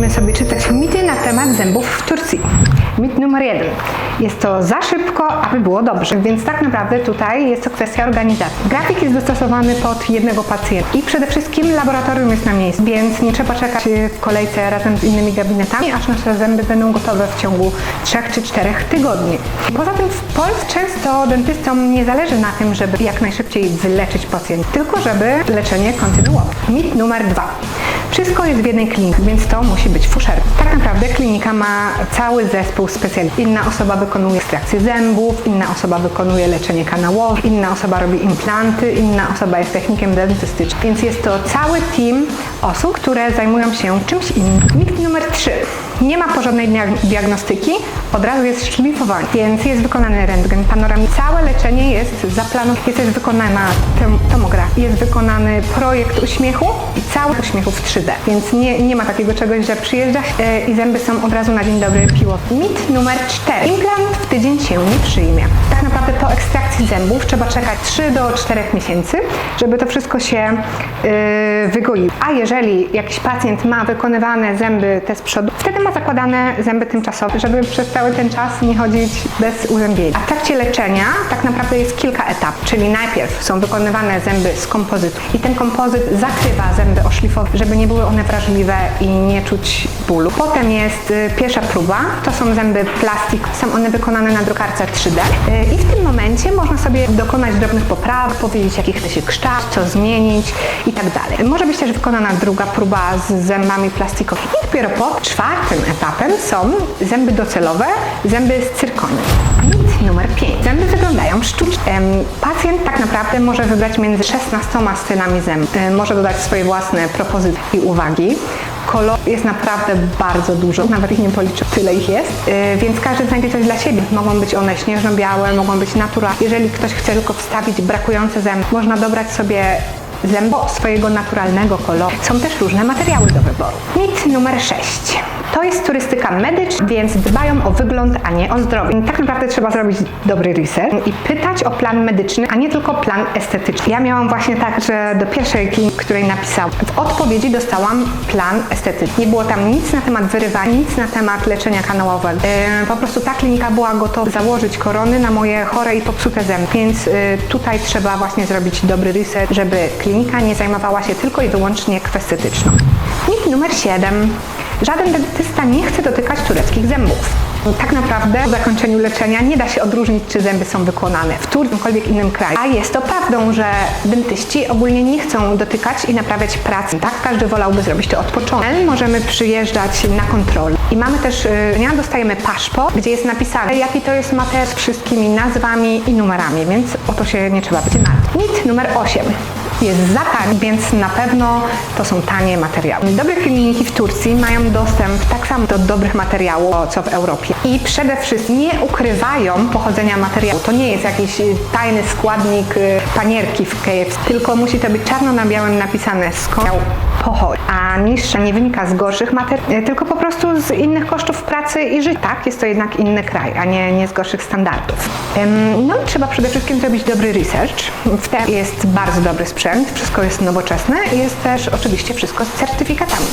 będziemy sobie czytać mity na temat zębów w Turcji. Mit numer jeden. Jest to za szybko, aby było dobrze, więc tak naprawdę tutaj jest to kwestia organizacji. Grafik jest dostosowany pod jednego pacjenta i przede wszystkim laboratorium jest na miejscu, więc nie trzeba czekać w kolejce razem z innymi gabinetami, aż nasze zęby będą gotowe w ciągu 3 czy 4 tygodni. Poza tym w Polsce często dentystom nie zależy na tym, żeby jak najszybciej wyleczyć pacjenta, tylko żeby leczenie kontynuować. Mit numer dwa. Wszystko jest w jednej klinice, więc to musi być fuszerka. Tak naprawdę klinika ma cały zespół specjalistów. Inna osoba wykonuje ekstrakcję zębów, inna osoba wykonuje leczenie kanałowe, inna osoba robi implanty, inna osoba jest technikiem dentystycznym. Więc jest to cały team osób, które zajmują się czymś innym. Mit numer 3. Nie ma porządnej dia- diagnostyki, od razu jest szlifowanie, więc jest wykonany rentgen panoramiczny. Całe leczenie jest zaplanowane, jest też wykonana tom- tomografia, jest wykonany projekt uśmiechu i cały uśmiechu w 3D, więc nie, nie ma takiego czegoś, że przyjeżdżasz e, i zęby są od razu na dzień dobry piło. Mit numer 4. Implant w tydzień się nie przyjmie. Tak naprawdę po ekstrakcji zębów trzeba czekać 3 do 4 miesięcy, żeby to wszystko się e, wygoiło. A jeżeli jakiś pacjent ma wykonywane zęby te z przodu, ma zakładane zęby tymczasowe, żeby przez cały ten czas nie chodzić bez uzębienia. A w trakcie leczenia tak naprawdę jest kilka etapów, czyli najpierw są wykonywane zęby z kompozytu i ten kompozyt zakrywa zęby oszlifowe, żeby nie były one wrażliwe i nie czuć bólu. Potem jest y, pierwsza próba, to są zęby plastik, są one wykonane na drukarce 3D y, i w tym momencie można sobie dokonać drobnych poprawek, powiedzieć jaki chce się kształt, co zmienić i tak dalej. Może być też wykonana druga próba z zębami plastikowymi. I dopiero po czwartym etapem są zęby docelowe, zęby z cyrkonii. Mit numer 5. Zęby wyglądają sztucznie. Pacjent tak naprawdę może wybrać między 16 stylami zębów. E, Może dodać swoje własne propozycje i uwagi. Kolor jest naprawdę bardzo dużo, nawet ich nie policzę, tyle ich jest, E, więc każdy znajdzie coś dla siebie. Mogą być one śnieżno-białe, mogą być naturalne. Jeżeli ktoś chce tylko wstawić brakujące zęby, można dobrać sobie zęby swojego naturalnego koloru. Są też różne materiały do wyboru. Mit numer 6. To jest turystyka medyczna, więc dbają o wygląd, a nie o zdrowie. Tak naprawdę trzeba zrobić dobry research i pytać o plan medyczny, a nie tylko plan estetyczny. Ja miałam właśnie tak, że do pierwszej kliniki, której napisałam, w odpowiedzi dostałam plan estetyczny. Nie było tam nic na temat wyrywania, nic na temat leczenia kanałowego. Po prostu ta klinika była gotowa założyć korony na moje chore i popsute zęby, więc e, tutaj trzeba właśnie zrobić dobry research, żeby klinika nie zajmowała się tylko i wyłącznie kwestią estetyczną. Mit numer 7. Żaden dentysta nie chce dotykać tureckich zębów. Tak naprawdę po zakończeniu leczenia nie da się odróżnić, czy zęby są wykonane w Turcji, jakimkolwiek innym kraju. A jest to prawdą, że dentyści ogólnie nie chcą dotykać i naprawiać pracy. Tak, każdy wolałby zrobić to od początku. Możemy przyjeżdżać na kontrolę. I mamy też, yy, dnia dostajemy paszport, gdzie jest napisane, jaki to jest materiał z wszystkimi nazwami i numerami, więc o to się nie trzeba być martwić. Mit numer 8 jest za tani, więc na pewno to są tanie materiały. Dobre kliniki w Turcji mają dostęp tak samo do dobrych materiałów, co w Europie. I przede wszystkim nie ukrywają pochodzenia materiału. To nie jest jakiś y, tajny składnik y, panierki w KFC, tylko musi to być czarno na białym napisane skąd pochodzi. A niższa nie wynika z gorszych materiałów, tylko po prostu z innych kosztów pracy i życia. Tak, jest to jednak inny kraj, a nie, nie z gorszych standardów. No i trzeba przede wszystkim zrobić dobry research. W tym jest bardzo dobry sprzęt, wszystko jest nowoczesne i jest też oczywiście wszystko z certyfikatami.